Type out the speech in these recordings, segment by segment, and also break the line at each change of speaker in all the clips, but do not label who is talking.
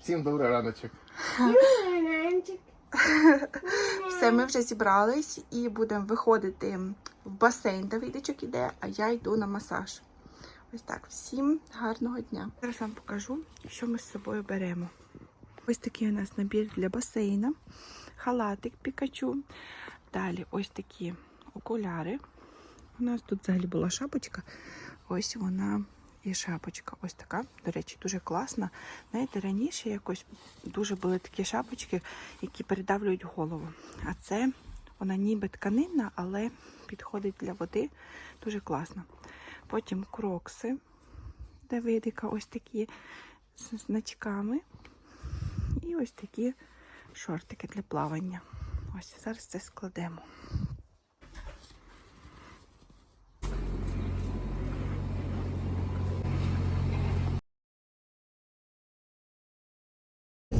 Всім добрий раночок.
Все, ми вже зібрались і будемо виходити в басейн. Давидичок іде, а я йду на масаж. Ось так, всім гарного дня. Зараз вам покажу, що ми з собою беремо. Ось такий у нас набір для басейна, халатик Пікачу. Далі ось такі окуляри. У нас тут взагалі була шапочка. Ось вона і шапочка. Ось така. До речі, дуже класна. Знаєте, раніше якось дуже були такі шапочки, які передавлюють голову. А це вона ніби тканинна, але підходить для води дуже класно. Потім крокси Давидика, ось такі з значками. І ось такі шортики для плавання. Ось зараз це складемо.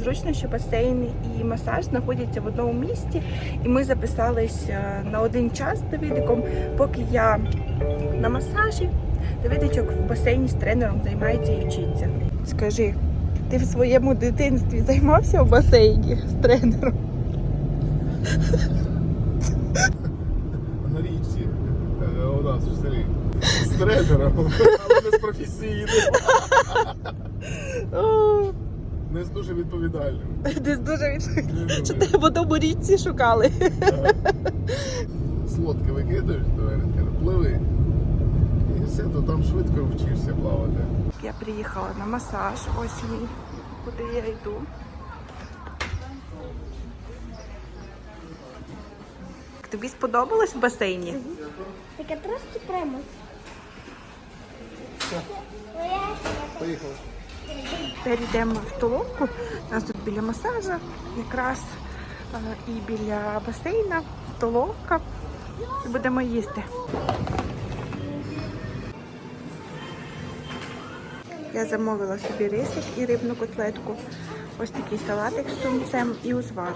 Зручно, що басейн і масаж знаходяться в одному місці, і ми записались е, на один час з Давидиком, поки я на масажі. Давидичок в басейні з тренером займається і вчиться. Скажи, ти в своєму дитинстві займався в басейні з тренером?
На річці е, у нас в селі. З тренером, але не з професійним. Не з дуже відповідальним.
Десь дуже від...
Тренує.
Що тебе в одному річці шукали.
Слодки викидаєш до веретка, пливи. І все, то там швидко вчишся плавати.
Я приїхала на масаж, ось він, куди я йду. Тобі сподобалось в басейні?
Таке трошки прямо.
Поїхали.
Тепер йдемо в столовку. У нас тут біля масажа, якраз і біля басейна, столовка. І будемо їсти. Я замовила собі рисик і рибну котлетку. Ось такий салатик з тунцем і узвар.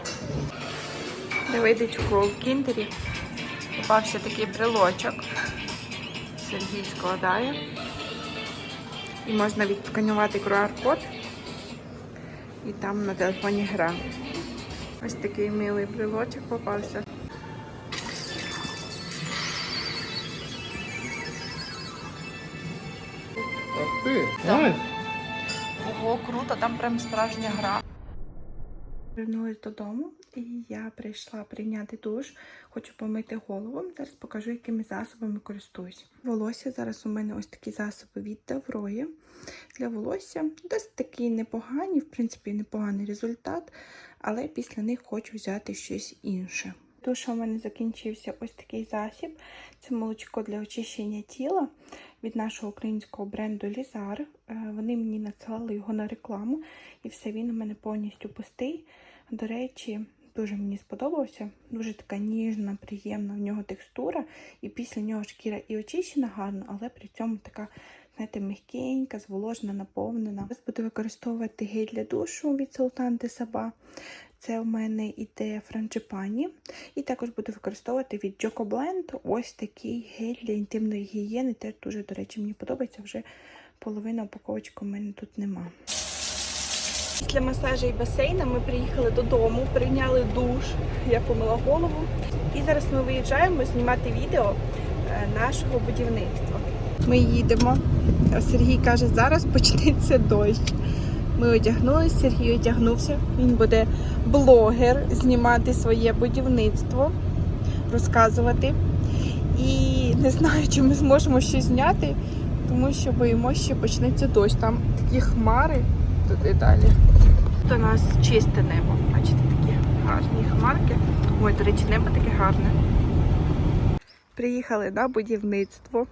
Давидечку в кіндері попався такий брелочок. Сергій складає. І можна відсканювати QR-код. І там на телефоні гра. Ось такий милий брелочок попався.
Ах ти,
Ого, круто, там прям справжня гра. Повернулась додому і я прийшла прийняти душ. Хочу помити голову. Зараз покажу, якими засобами користуюсь. Волосся зараз у мене ось такі засоби від Таврої. Для волосся досить такі непогані, в принципі, непоганий результат, але після них хочу взяти щось інше. Душа у мене закінчився ось такий засіб. Це молочко для очищення тіла від нашого українського бренду Лізар. Е, Вони мені надсилали його на рекламу, і все він у мене повністю пустий. До речі, дуже мені сподобався. Дуже така ніжна, приємна в нього текстура, і після нього шкіра і очищена гарно, але при цьому така, знаєте, м'якенька, зволожена, наповнена. Зараз буду використовувати гель для душу від Sultan de Saba. Це у мене іде франджипані. І також буду використовувати від Joko Blend ось такий гель для інтимної гігієни. Теж дуже, до речі, мені подобається. Вже половина упаковочки у мене тут нема. Після масажу і басейна ми приїхали додому, прийняли душ, я помила голову. І зараз ми виїжджаємо знімати відео е, нашого будівництва. Ми їдемо. Сергій каже, зараз почнеться дощ. Ми одягнулися, Сергій одягнувся. Він буде блогер, знімати своє будівництво, розказувати. І не знаю, чи ми зможемо щось зняти, тому що боїмося, що почнеться дощ. Там такі хмари туди далі. Тут у нас чисте небо. Бачите, такі гарні хмарки. Ой, до речі, небо таке гарне. Приїхали на будівництво.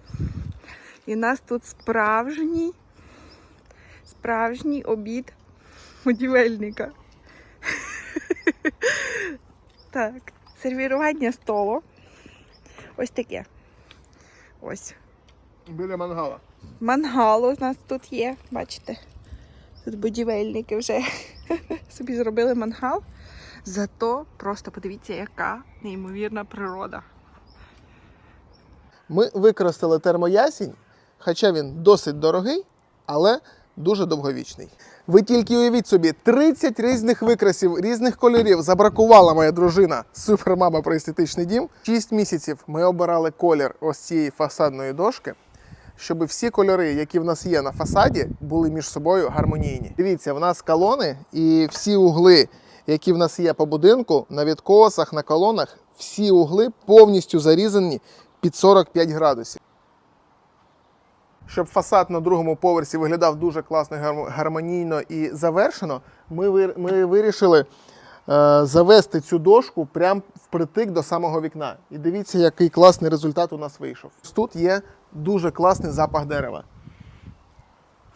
І у нас тут справжній, справжній обід будівельника. Так, сервірування столу. Ось таке. Ось.
Біля мангала.
Мангал у нас тут є, бачите? Тут будівельники вже собі зробили мангал. Зато просто подивіться, яка неймовірна природа.
Ми використали термоясінь, хоча він досить дорогий, але дуже довговічний. Ви тільки уявіть собі, 30 різних викрасів, різних кольорів забракувала моя дружина, супермама про естетичний дім. 6 місяців ми обирали колір ось цієї фасадної дошки, щоб всі кольори, які в нас є на фасаді, були між собою гармонійні. Дивіться, в нас колони і всі угли, які в нас є по будинку, на відкосах, на колонах, всі угли повністю зарізані під 45 градусів. Щоб фасад на другому поверсі виглядав дуже класно, гармонійно і завершено, ми, ми вирішили е, завести цю дошку прямо впритик до самого вікна. І дивіться, який класний результат у нас вийшов. Тут є дуже класний запах дерева.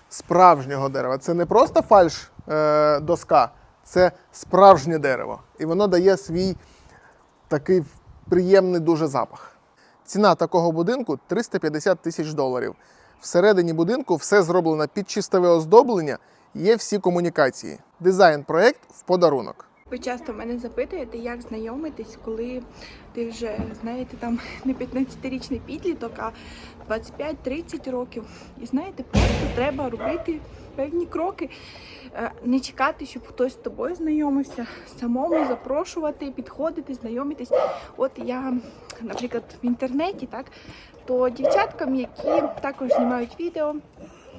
Справжнього дерева. Це не просто фальш е, доска, це справжнє дерево. І воно дає свій такий приємний дуже запах. Ціна такого будинку 350 тисяч доларів. Всередині будинку все зроблено під чистове оздоблення, є всі комунікації. Дизайн-проект в подарунок.
Ви часто мене запитуєте, як знайомитись, коли ти вже знаєте там не 15-річний підліток, а 25-30 років. І знаєте, просто треба робити певні кроки, Е, не чекати, щоб хтось з тобою знайомився, самому запрошувати, підходити, знайомитись. От я, наприклад, в інтернеті, так, то дівчаткам, які також знімають відео,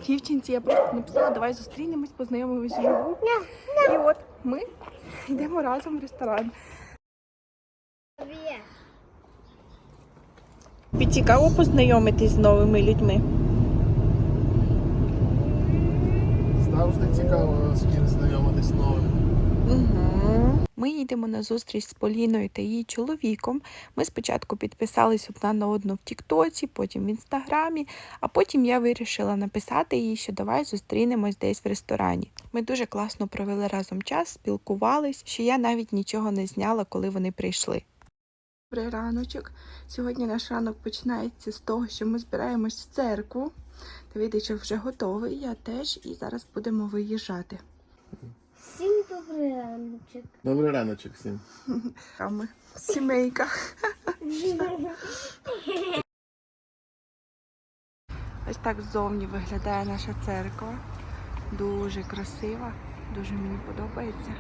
дівчинці я просто написала, давай зустрінемось, познайомимось вживу. І от ми йдемо разом в ресторан. Цікаво познайомитись з новими людьми.
Завжди цікаво з ким знайомитись новим.
Ми їдемо на зустріч з Поліною та її чоловіком. Ми спочатку підписались одна на одну в Тіктоці, потім в інстаграмі, а потім я вирішила написати їй, що давай зустрінемось десь в ресторані. Ми дуже класно провели разом час, спілкувались, що я навіть нічого не зняла, коли вони прийшли. Добрий раночок. Сьогодні наш ранок починається з того, що ми збираємось в церкву. Давидичок вже готовий, я теж, і зараз будемо виїжджати.
Добрий раночок.
Добрий раночок всім.
А ми сімейка. Ось так ззовні виглядає наша церква. Дуже красива, дуже мені подобається.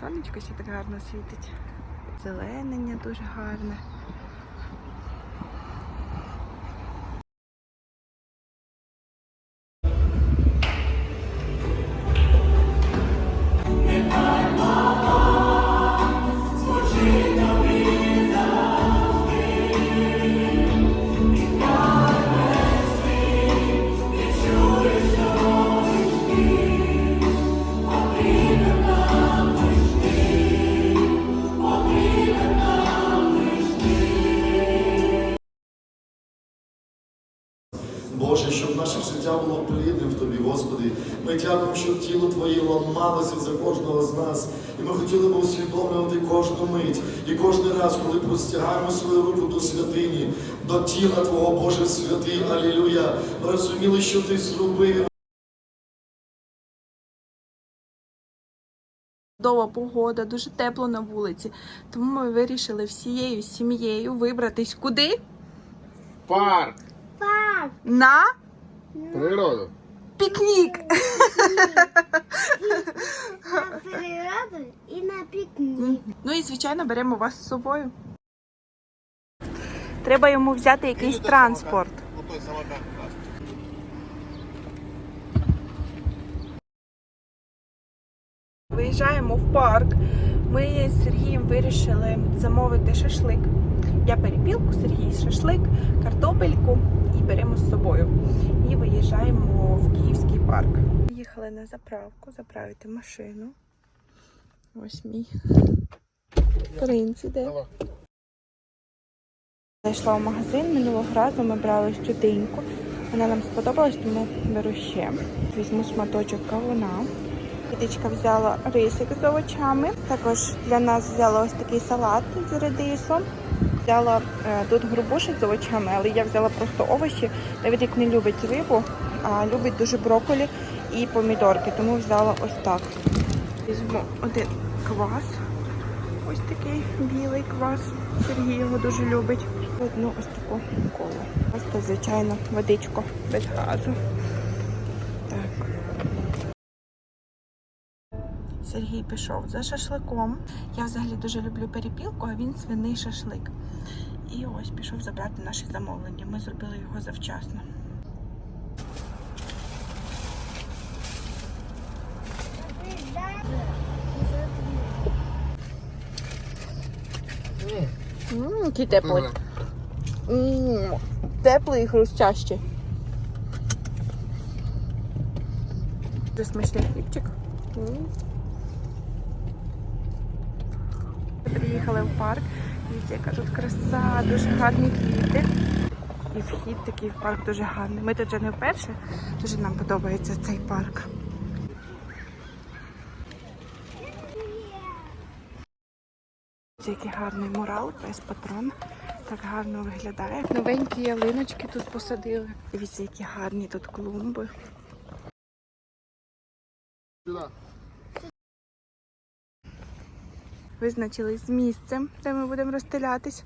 Сонечко ще так гарно світить. Зеленення дуже гарне.
Боже, щоб наше життя було плідним в Тобі, Господи. Ми дякуємо, що тіло Твоє ламалося за кожного з нас. І ми хотіли б усвідомлювати кожну мить. І кожен раз, коли простягаємо свою руку до святині, до тіла Твого, Боже святий, Алілюя, ми розуміли, що Ти зробив.
Чудова погода, дуже тепло на вулиці. Тому ми вирішили всією сім'єю вибратись куди?
Парк!
На
Природу!
пікнік.
на природу і на пікнік.
Ну і звичайно беремо вас з собою. Треба йому взяти якийсь транспорт.
Отой.
Виїжджаємо в парк. Ми з Сергієм вирішили замовити шашлик. Я перепілку, Сергій шашлик, картопельку беремо з собою. І виїжджаємо в Київський парк. Їхали на заправку, заправити машину. Ось мій принц іде. Зайшла в магазин минулого разу, ми брали ось. Вона нам сподобалась, тому беру ще. Візьму шматочок кавуна. Діточка взяла рисик з овочами. Також для нас взяла ось такий салат з редисом. Взяла е, тут грубуші з овочами, але я взяла просто овочі. Давидик не любить рибу, а любить дуже брокколі і помідорки, тому взяла ось так. Візьму один квас. Ось такий білий квас. Сергій його дуже любить. Одну ось таку колу. Просто звичайно водичку без газу. Так. Сергій пішов за шашликом. Я взагалі дуже люблю перепілку, а він свиний шашлик. І ось пішов забрати наше замовлення. Ми зробили його завчасно. Ммм, який теплий. Ммм, теплий і хрустящий. Дуже смачний хлібчик. Приїхали в парк. Дивіться, яка тут краса, дуже гарні квіти. І вхід такий в парк дуже гарний. Ми тут вже не вперше, дуже нам подобається цей парк. Який гарний мурал, без патрон. Так гарно виглядає. Новенькі ялиночки тут посадили. Дивіться, які гарні тут клумби.
Сюди.
Визначились з місцем, де ми будемо розстелятись.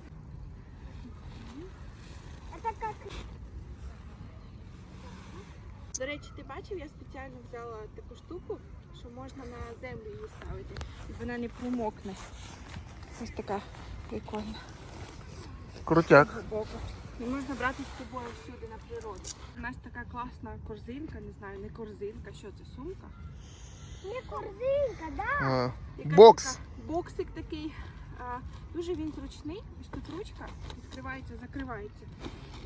До речі, ти бачив, я спеціально взяла таку штуку, що можна на землю її ставити, і вона не промокне. Ось така прикольна.
Крутяк.
І можна брати з собою всюди на природу. У нас така класна корзинка, не знаю, не корзинка, що це сумка.
Не корзинка, да?
А,
Яка
Бокс.
така- боксик такий. А, дуже він зручний. Ось тут ручка відкривається, закривається.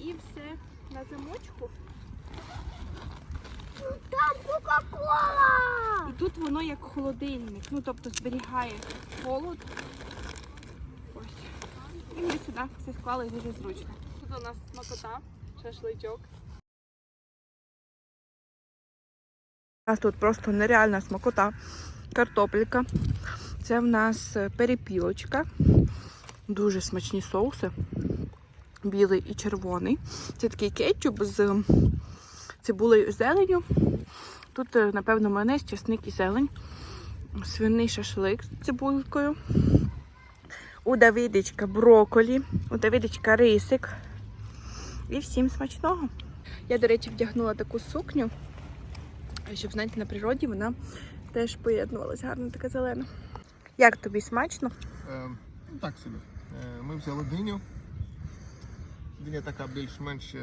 І все на замочку.
Там Кока-Кола!
І тут воно як холодильник. Ну тобто зберігає холод. Ось. І ми сюди все склали дуже зручно. Тут у нас смакота, шашличок. Тут просто нереальна смакота. Картопелька. Це в нас е, перепілочка. Дуже смачні соуси. Білий і червоний. Це такий кетчуп з цибулею і зеленю. Тут, е, напевно, майонез, чесник і зелень. Свиний шашлик з цибулькою. У Давидичка броколі, у Давидичка рисик. І всім смачного. Я, до речі, вдягнула таку сукню, щоб, знаєте, на природі вона теж поєднувалася. Гарна така зелена. Як тобі смачно?
Е, ну, так собі. Е, ми взяли диню. Диня така більш-менш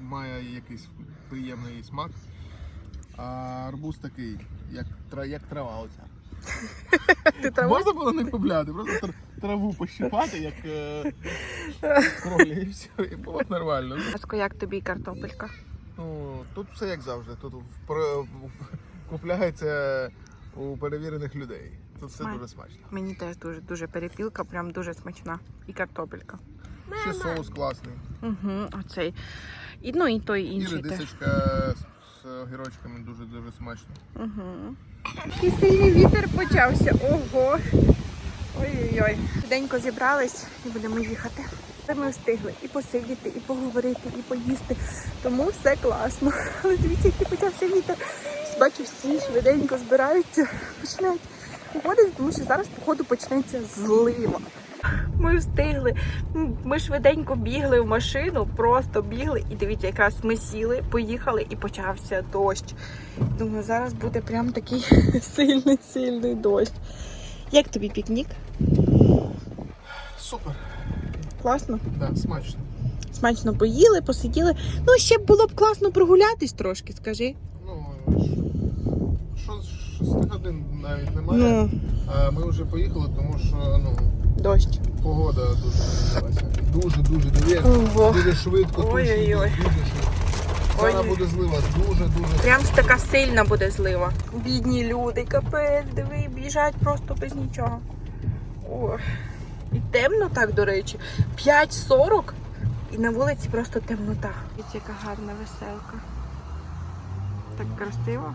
має якийсь приємний смак. А арбуз такий, як, як трава оця.
Ти?
Можна було не купляти, просто траву пощипати, як е, кролі, і все, і було б нормально.
Ласко, як тобі картопелька?
Ну, тут все як завжди. Тут впро- купляється у перевірених людей. Тут все
Смачно.
дуже смачно.
Мені теж дуже дуже перепілка, прям дуже смачна. І картопелька.
Ще соус класний.
Угу, оцей. І, ну і той і інший теж.
редисочка з, з огірочками дуже дуже смачно.
Угу. І сильний вітер почався. Ого. Ой-ой-ой. Швиденько зібрались і будемо їхати. Та Ми встигли і посидіти, і поговорити, і поїсти. Тому все класно. Але дивіться, який почався вітер. Бачу, всі швиденько збираються, починають уходити, тому що зараз, походу, почнеться злива. Ми встигли. Ми швиденько бігли в машину, просто бігли. І дивіться, якраз ми сіли, поїхали і почався дощ. Думаю, зараз буде прям такий сильний, сильний дощ. Як тобі пікнік?
Супер,
Класно?
да, смачно.
Смачно поїли, посиділи. Ну, ще б було б класно прогулятись трошки, скажи.
Ну, що 6 годин навіть немає.
Ну,
А ми вже поїхали, тому що ну,
дощ.
погода дуже змінилася. Дуже, дуже дивіться. Дуже швидко,
Ой-ой-ой.
дуже швидко. Зараз буде злива, дуже, дуже.
Прям така сильна буде злива. Бідні люди, капець, диви, біжать просто без нічого. Ох. І темно так, до речі. 5.40 і на вулиці просто темнота. Яка гарна веселка. Так красиво.